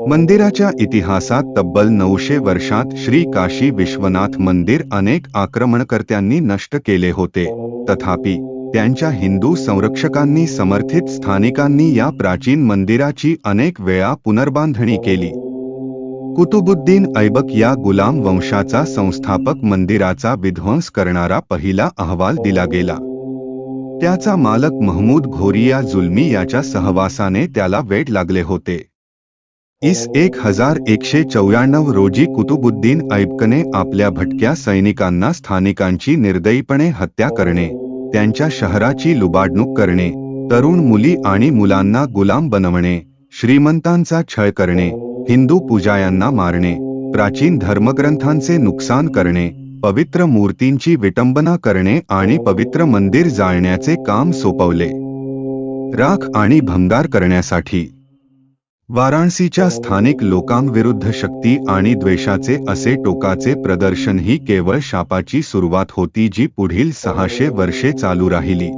मंदिराच्या इतिहासात तब्बल नऊशे वर्षात श्री काशी विश्वनाथ मंदिर अनेक आक्रमणकर्त्यांनी नष्ट केले होते. तथापि त्यांच्या हिंदू संरक्षकांनी समर्थित स्थानिकांनी या प्राचीन मंदिराची अनेक वेळा पुनर्बांधणी केली. कुतुबुद्दीन ऐबक या गुलाम वंशाचा संस्थापक मंदिराचा विध्वंस करणारा पहिला अहवाल दिला गेला. त्याचा मालक महमूद घोरिया जुल्मी याच्या सहवासाने त्याला वेट लागले होते. इस एक हजार एकशे चौऱ्याण्णव रोजी कुतुबुद्दीन ऐबकने आपल्या भटक्या सैनिकांना स्थानिकांची निर्दयीपणे हत्या करणे त्यांच्या शहराची लुबाडणूक करणे तरुण मुली आणि मुलांना गुलाम बनवणे श्रीमंतांचा छळ करणे हिंदू पूजायांना मारणे प्राचीन धर्मग्रंथांचे नुकसान करणे पवित्र मूर्तींची विटंबना करणे आणि पवित्र मंदिर जाळण्याचे काम सोपवले. राख आणि भंगार करण्यासाठी वाराणसीच्या स्थानिक लोकांविरुद्ध शक्ती आणि द्वेषाचे असे टोकाचे प्रदर्शन ही केवळ शापाची सुरुवात होती जी पुढील सहाशे वर्षे चालू राहिली.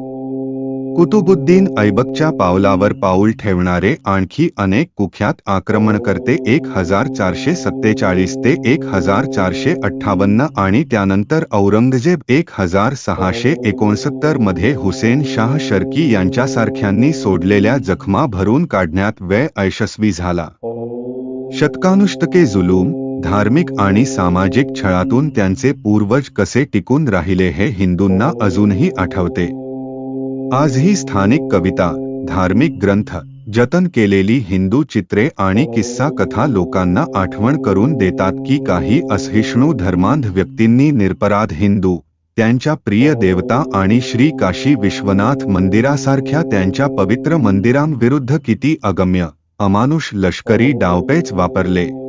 कुतुबुद्दीन ऐबकच्या पावलावर पाऊल ठेवणारे आणखी अनेक कुख्यात आक्रमणकर्ते एक हजार चारशे सत्तेचाळीस ते एक हजार चारशे अठ्ठावन्न आणि त्यानंतर औरंगजेब एक हजार सहाशे एकोणसत्तरमध्ये हुसेन शाह शर्की यांच्यासारख्यांनी सोडलेल्या जखमा भरून काढण्यात व्यय अयशस्वी झाला. शतकानुष्टके जुलूम धार्मिक आणि सामाजिक छळातून त्यांचे पूर्वज कसे टिकून राहिले हे हिंदूंना अजूनही आठवते. आजही स्थानिक कविता धार्मिक ग्रंथ जतन केलेली हिंदू चित्रे आणि किस्सा कथा लोकांना आठवण करून देतात की काही असहिष्णू धर्मांध व्यक्तींनी निरपराध हिंदू त्यांच्या प्रिय देवता आणि श्री काशी विश्वनाथ मंदिरासारख्या त्यांच्या पवित्र मंदिरांविरुद्ध किती अगम्य अमानुष लष्करी डावपेच वापरले.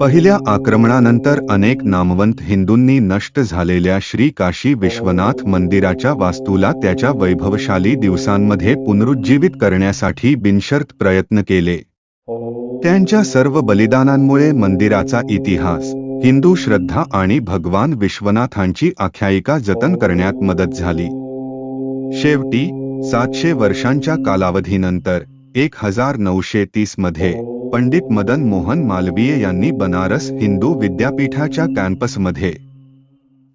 पहिल्या आक्रमणानंतर अनेक नामवंत हिंदूंनी नष्ट झालेल्या श्री काशी विश्वनाथ मंदिराच्या वास्तूला त्याच्या वैभवशाली दिवसांमध्ये पुनरुज्जीवित करण्यासाठी बिनशर्त प्रयत्न केले. त्यांच्या सर्व बलिदानांमुळे मंदिराचा इतिहास हिंदू श्रद्धा आणि भगवान विश्वनाथांची आख्यायिका जतन करण्यात मदत झाली. शेवटी सातशे वर्षांच्या कालावधीनंतर एक हजार नऊशे तीसमध्ये पंडित मदन मोहन मालवीय यांनी बनारस हिंदू विद्यापीठाच्या कॅम्पसमध्ये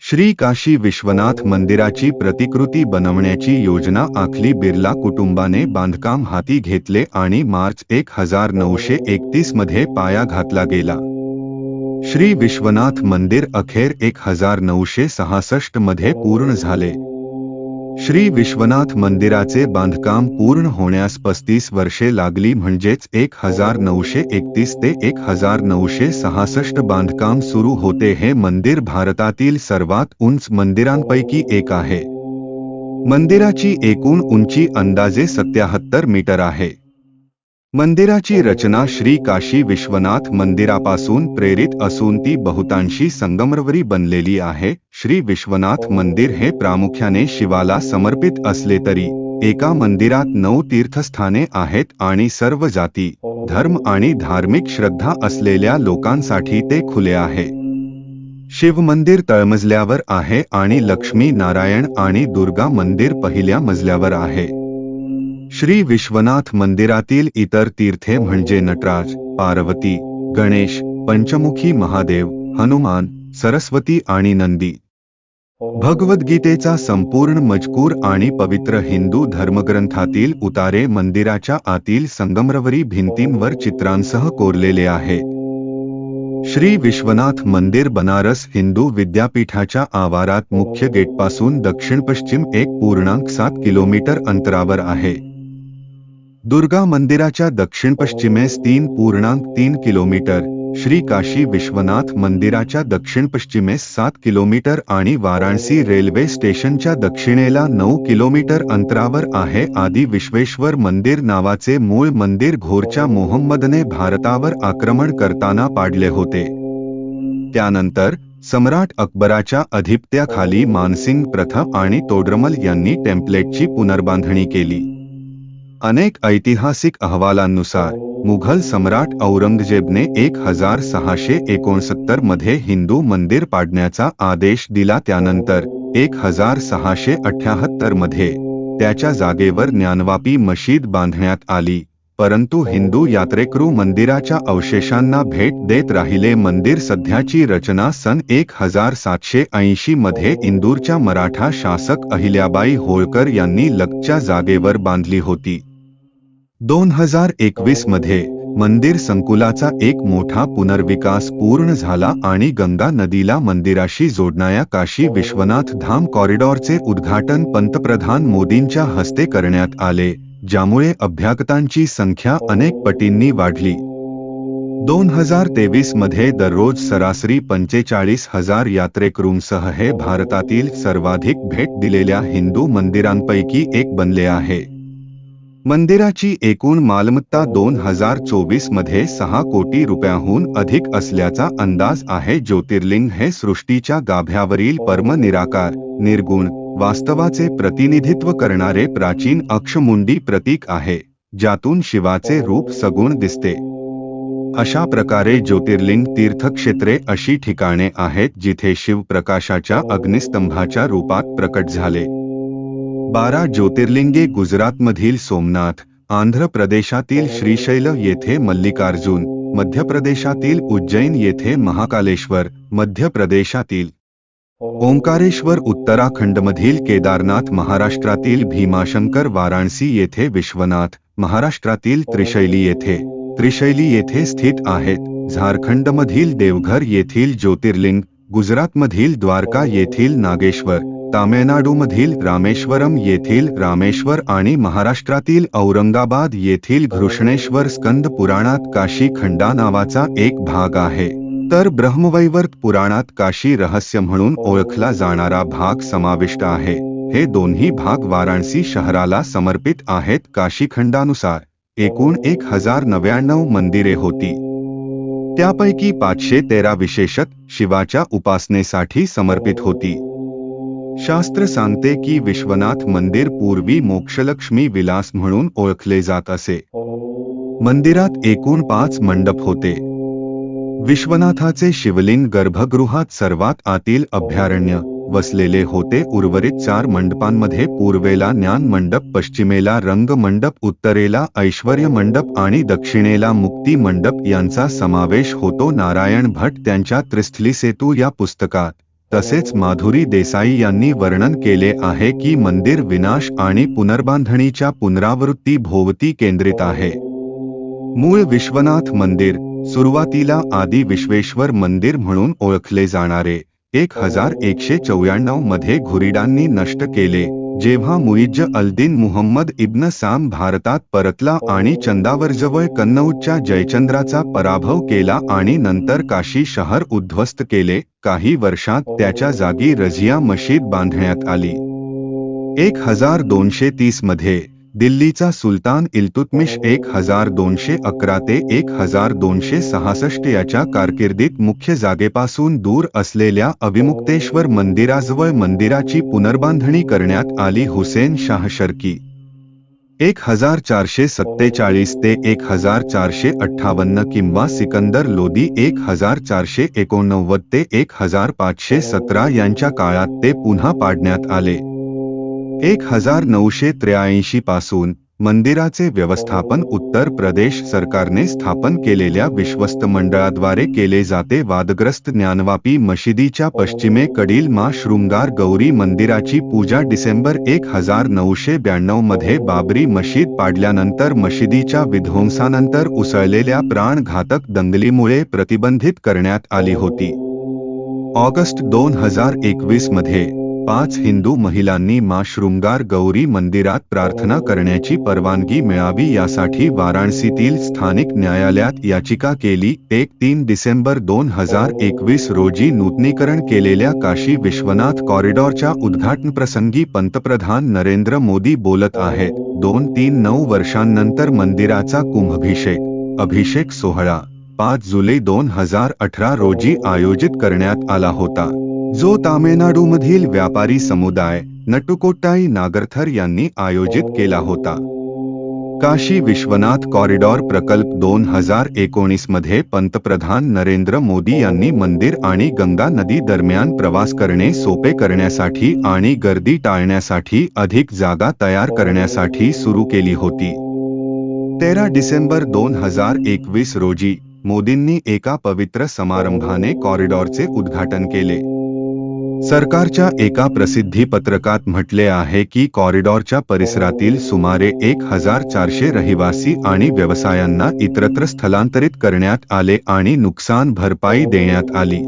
श्री काशी विश्वनाथ मंदिराची प्रतिकृती बनवण्याची योजना आखली. बिर्ला कुटुंबाने बांधकाम हाती घेतले आणि मार्च एक हजार नऊशे एकतीसमध्ये पाया घातला गेला. श्री विश्वनाथ मंदिर अखेर एक हजार नऊशे सहासष्टमध्ये पूर्ण झाले. श्री विश्वनाथ मंदिराचे बांधकाम पूर्ण होण्यास पस्तीस वर्षे लागली म्हणजेच एक हजार नऊशे एकतीस ते एक हजार नऊशे सहासष्ट बांधकाम सुरू होते हे मंदिर भारतातील सर्वात उंच मंदिरांपैकी एक आहे. मंदिराची एकूण उंची अंदाजे सत्याहत्तर मीटर आहे. मंदिराची रचना श्री काशी विश्वनाथ मंदिरापासून प्रेरित असून ती बहुतांशी संगमरवरी बनलेली आहे. श्री विश्वनाथ मंदिर हे प्रामुख्याने शिवाला समर्पित असले तरी एका मंदिरात नऊ तीर्थस्थाने आहेत आणि सर्व जाती धर्म आणि धार्मिक श्रद्धा असलेल्या लोकांसाठी ते खुले आहे. शिव मंदिर तळमजल्यावर आहे आणि लक्ष्मी नारायण आणि दुर्गा मंदिर पहिल्या मजल्यावर आहे. श्री विश्वनाथ मंदिरातील इतर तीर्थे म्हणजे नटराज पार्वती गणेश पंचमुखी महादेव हनुमान सरस्वती आणि नंदी. भगवद्गीतेचा संपूर्ण मजकूर आणि पवित्र हिंदू धर्मग्रंथातील उतारे मंदिराच्या आतील संगमरवरी भिंतींवर चित्रांसह कोरलेले आहे श्री विश्वनाथ मंदिर बनारस हिंदू विद्यापीठाच्या आवारात मुख्य गेटपासून दक्षिण पश्चिम एक पूर्णांक सात किलोमीटर अंतरावर आहे. दुर्गा मंदिराच्या दक्षिण पश्चिमेस तीन पूर्णांक तीन किलोमीटर श्री काशी विश्वनाथ मंदिराच्या दक्षिण पश्चिमेस सात किलोमीटर आणि वाराणसी रेल्वे स्टेशनच्या दक्षिणेला नऊ किलोमीटर अंतरावर आहे. आदी विश्वेश्वर मंदिर नावाचे मूळ मंदिर घोरच्या मोहम्मदने भारतावर आक्रमण करताना पाडले होते. त्यानंतर सम्राट अकबराच्या अधिपत्याखाली मानसिंग प्रथम आणि तोडरमल यांनी टेम्पलेटची पुनर्बांधणी केली. अनेक ऐतिहासिक अहवालांनुसार मुघल सम्राट औरंगजेबने एक हजार सहाशे एकोणसत्तरमध्ये हिंदू मंदिर पाडण्याचा आदेश दिला. त्यानंतर एक हजार सहाशे अठ्याहत्तरमध्ये त्याच्या जागेवर ज्ञानवापी मशीद बांधण्यात आली. परंतु हिंदू यात्रेकरू मंदिराच्या अवशेषांना भेट देत राहिले. मंदिर सध्याची रचना सन एक हजार सातशे ऐंशी मध्ये इंदूरच्या मराठा शासक अहिल्याबाई होळकर यांनी लगच्या जागेवर बांधली होती. दोन हजार एकवीसमध्ये मंदिर संकुलाचा एक मोठा पुनर्विकास पूर्ण झाला आणि गंगा नदीला मंदिराशी जोडणाऱ्या काशी विश्वनाथ धाम कॉरिडॉरचे उद्घाटन पंतप्रधान मोदींच्या हस्ते करण्यात आले ज्यामुळे अभ्यागतांची संख्या अनेक पटींनी वाढली. दोन हजार तेवीसमध्ये दररोज सरासरी पंचेचाळीस हजार यात्रेकरूंसह हे भारतातील सर्वाधिक भेट दिलेल्या हिंदू मंदिरांपैकी एक बनले आहे. मंदिराची एकूण मालमत्ता दोन हजार चोवीसमध्ये सहा कोटी रुपयाहून अधिक असल्याचा अंदाज आहे. ज्योतिर्लिंग हे सृष्टीच्या गाभ्यावरील परम निराकार निर्गुण वास्तवाचे प्रतिनिधित्व करणारे प्राचीन अक्षमुंडी प्रतीक आहे ज्यातून शिवाचे रूप सगुण दिसते. अशा प्रकारे ज्योतिर्लिंग तीर्थक्षेत्रे अशी ठिकाणे आहेत जिथे शिव प्रकाशाच्या अग्निस्तंभाच्या रूपात प्रकट झाले. बारा ज्योतिर्लिंगे गुजरातमधील सोमनाथ आंध्र प्रदेशातील श्रीशैल येथे मल्लिकार्जुन मध्य प्रदेशातील उज्जैन येथे महाकालेश्वर मध्य प्रदेशातील ओंकारेश्वर उत्तराखंडमधील केदारनाथ महाराष्ट्रातील भीमाशंकर वाराणसी येथे विश्वनाथ महाराष्ट्रातील त्रिशैली येथे त्रिशैली येथे स्थित आहेत. झारखंडमधील देवघर येथील ज्योतिर्लिंग गुजरातमधील द्वारका येथील नागेश्वर तामिळनाडूमधील रामेश्वरम येथील रामेश्वर आणि महाराष्ट्रातील औरंगाबाद येथील घृष्णेश्वर स्कंद पुराणात काशी खंडा नावाचा एक भाग आहे. तर ब्रह्मवैवर्त पुराणात काशी रहस्य म्हणून ओळखला जाणारा भाग समाविष्ट आहे. हे दोन्ही भाग वाराणसी शहराला समर्पित आहेत काशीखंडानुसार एकूण एक हजार नव्याण्णव मंदिरे होती. त्यापैकी पाचशे तेरा विशेषत शिवाच्या उपासनेसाठी समर्पित होती. शास्त्र सांगते की विश्वनाथ मंदिर पूर्वी मोक्षलक्ष्मी विलास म्हणून ओळखले जात असे. मंदिरात एकूण पाच मंडप होते. विश्वनाथाचे शिवलिंग गर्भगृहात सर्वात आतील अभयारण्य वसलेले होते. उर्वरित चार मंडपांमध्ये पूर्वेला ज्ञान मंडप पश्चिमेला रंग मंडप उत्तरेला ऐश्वर्य मंडप आणि दक्षिणेला मुक्ती मंडप यांचा समावेश होतो. नारायण भट त्यांच्या त्रिस्थली सेतू या पुस्तकात. तसेच माधुरी देसाई यांनी वर्णन केले आहे की मंदिर विनाश आणि पुनर्बांधणीच्या पुनरावृत्ती भोवती केंद्रित आहे. मूळ विश्वनाथ मंदिर सुरुवातीला आदी विश्वेश्वर मंदिर म्हणून ओळखले जाणारे एक हजार एकशे चौऱ्याण्णवमध्ये घुरिडांनी नष्ट केले. जेव्हा मुइज्ज अल्दीन मुहम्मद इब्न साम भारतात परतला आणि चंदावरजवळ कन्नौजच्या जयचंद्राचा पराभव केला आणि नंतर काशी शहर उद्ध्वस्त केले काही वर्षात त्याच्या जागी रझिया मशीद बांधण्यात आली. एक हजार दोनशे तीसमध्ये दिल्लीचा सुलतान इल्तुतमिश एक हजार दोनशे अकरा ते एक हजार दोनशे सहासष्ट याच्या कारकिर्दीत मुख्य जागेपासून दूर असलेल्या अभिमुक्तेश्वर मंदिराजवळ मंदिराची पुनर्बांधणी करण्यात आली हुसेन शाह शर्की. एक हजार चारशे सत्तेचाळीस ते एक हजार चारशे अठ्ठावन्न किंवा सिकंदर लोदी एक हजार चारशे एकोणनव्वद ते एक हजार पाचशे सतरा यांच्या काळात ते पुन्हा पाडण्यात आले. एक हजार नऊशे त्र्याऐंशी पासून मंदिराचे व्यवस्थापन उत्तर प्रदेश सरकारने स्थापन केलेल्या विश्वस्त मंडळाद्वारे केले जाते. वादग्रस्त ज्ञानवापी मशिदीच्या पश्चिमेकडील मा. शृंगार गौरी मंदिराची पूजा डिसेंबर एक हजार नऊशे ब्याण्णवमध्ये बाबरी मशीद पाडल्यानंतर मशिदीच्या विध्वंसानंतर उसळलेल्या प्राणघातक दंगलीमुळे प्रतिबंधित करण्यात आली होती. ऑगस्ट दोन हजार एकवीसमध्ये पाच हिंदू महिलांनी मा शृंगार गौरी मंदिरात प्रार्थना करण्याची परवानगी मिळावी यासाठी वाराणसीतील स्थानिक न्यायालयात याचिका केली. एक तीन डिसेंबर दोन हजार एकवीस रोजी नूतनीकरण केलेल्या काशी विश्वनाथ कॉरिडॉरच्या उद्घाटनप्रसंगी पंतप्रधान नरेंद्र मोदी बोलत आहेत. दोन तीन नऊ वर्षांनंतर मंदिराचा कुंभभिषेक. अभिषेक सोहळा. पाच जुलै दोन हजार अठरा रोजी आयोजित करण्यात आला होता. जो तामिळनाडूमधील व्यापारी समुदाय नटुकोट्टाई नागरथर यांनी आयोजित केला होता. काशी विश्वनाथ कॉरिडॉर प्रकल्प दोन हजार एकोणीसमध्ये पंतप्रधान नरेंद्र मोदी यांनी मंदिर आणि गंगा नदी दरम्यान प्रवास करणे सोपे करण्यासाठी आणि गर्दी टाळण्यासाठी अधिक जागा तयार करण्यासाठी सुरू केली होती. तेरा डिसेंबर दोन हजार एकवीस रोजी मोदींनी एका पवित्र समारंभाने कॉरिडॉरचे उद्घाटन केले. सरकारच्या एका प्रसिद्धी पत्रकात म्हटले आहे की कॉरिडॉरच्या परिसरातील सुमारे एक हजार चारशे रहिवासी आणि व्यवसायांना इतरत्र स्थलांतरित करण्यात आले आणि नुकसान भरपाई देण्यात आली.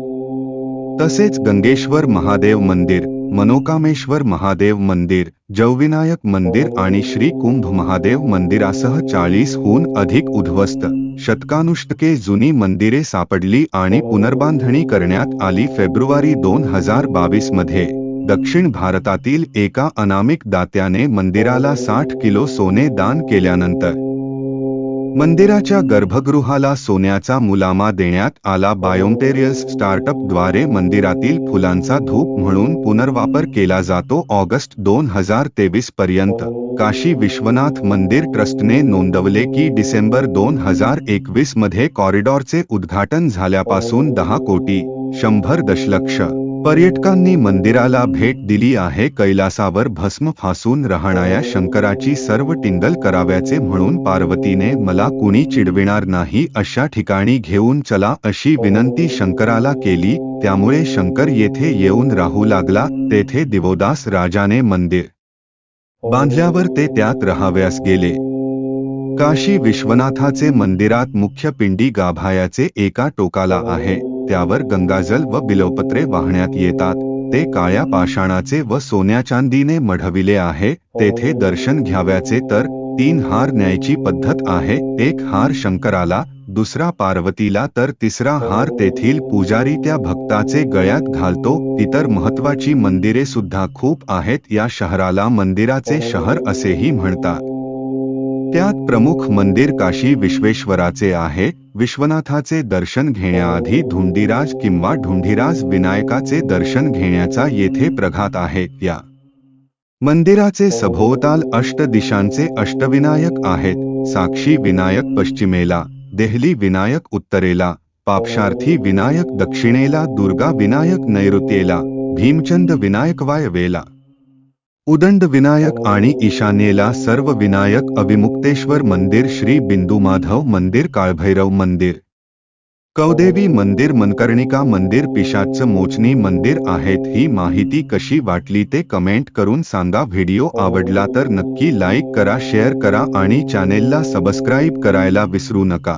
तसेच गंगेश्वर महादेव मंदिर मनोकामेश्वर महादेव मंदिर जवविनायक मंदिर आणि श्री कुंभ महादेव मंदिरासह चाळीसहून अधिक उद्ध्वस्त. शतकानुष्टके जुनी मंदिरे सापडली आणि पुनर्बांधणी करण्यात आली फेब्रुवारी दोन हजार बावीसमध्ये. दक्षिण भारतातील एका अनामिक दात्याने मंदिराला साठ किलो सोने दान केल्यानंतर मंदिराच्या गर्भगृहाला सोन्याचा मुलामा देण्यात आला बायोमटेरियल्स स्टार्टअपद्वारे मंदिरातील फुलांचा धूप म्हणून पुनर्वापर केला जातो ऑगस्ट दोन हजार तेवीस पर्यंत. काशी विश्वनाथ मंदिर ट्रस्टने नोंदवले की डिसेंबर दोन हजार एकवीसमध्ये कॉरिडॉरचे उद्घाटन झाल्यापासून दहा कोटी शंभर दशलक्ष पर्यटकांनी मंदिराला भेट दिली आहे. कैलासावर भस्म फासून राहणाऱ्या शंकराची सर्व टिंगल कराव्याचे म्हणून पार्वतीने मला कुणी चिडविणार नाही अशा ठिकाणी घेऊन चला अशी विनंती शंकराला केली. त्यामुळे शंकर येथे येऊन राहू लागला. तेथे दिवोदास राजाने मंदिर बांधल्यावर ते त्यात राहाव्यास गेले. काशी विश्वनाथाचे मंदिरात मुख्य पिंडी गाभायाचे एका टोकाला आहे. त्यावर गंगाजल व बिलोपत्रे वाहण्यात येतात. ते काळ्या पाषाणाचे व सोन्या चांदीने मढविले आहे. तेथे दर्शन घ्याव्याचे तर तीन हार न्यायची पद्धत आहे. एक हार शंकराला दुसरा पार्वतीला तर तिसरा हार तेथील पुजारी त्या भक्ताचे गळ्यात घालतो. इतर महत्वाची मंदिरे सुद्धा खूप आहेत. या शहराला मंदिराचे शहर असेही म्हणतात. त्यात प्रमुख मंदिर काशी विश्वेश्वराचे आहे. विश्वनाथाचे दर्शन घेण्याआधी धुंडीराज किंवा ढुंढीराज विनायकाचे दर्शन घेण्याचा येथे प्रघात आहे या. मंदिराचे सभोवताल अष्ट दिशांचे अष्टविनायक आहेत साक्षी विनायक पश्चिमेला देहली विनायक उत्तरेला पापशार्थी विनायक दक्षिणेला दुर्गा विनायक नैऋत्येला भीमचंद विनायक वायवेला उदंड विनायक आणि ईशान्येला सर्व विनायक अविमुक्तेश्वर मंदिर श्री बिंदू माधव मंदिर काळभैरव मंदिर कौदेवी मंदिर मनकर्णिका मंदिर पिशाच मोचनी मंदिर आहेत. ही माहिती कशी वाटली ते कमेंट करून सांगा. व्हिडिओ आवडला तर नक्की लाईक करा शेअर करा आणि चॅनेलला सबस्क्राईब करायला विसरू नका.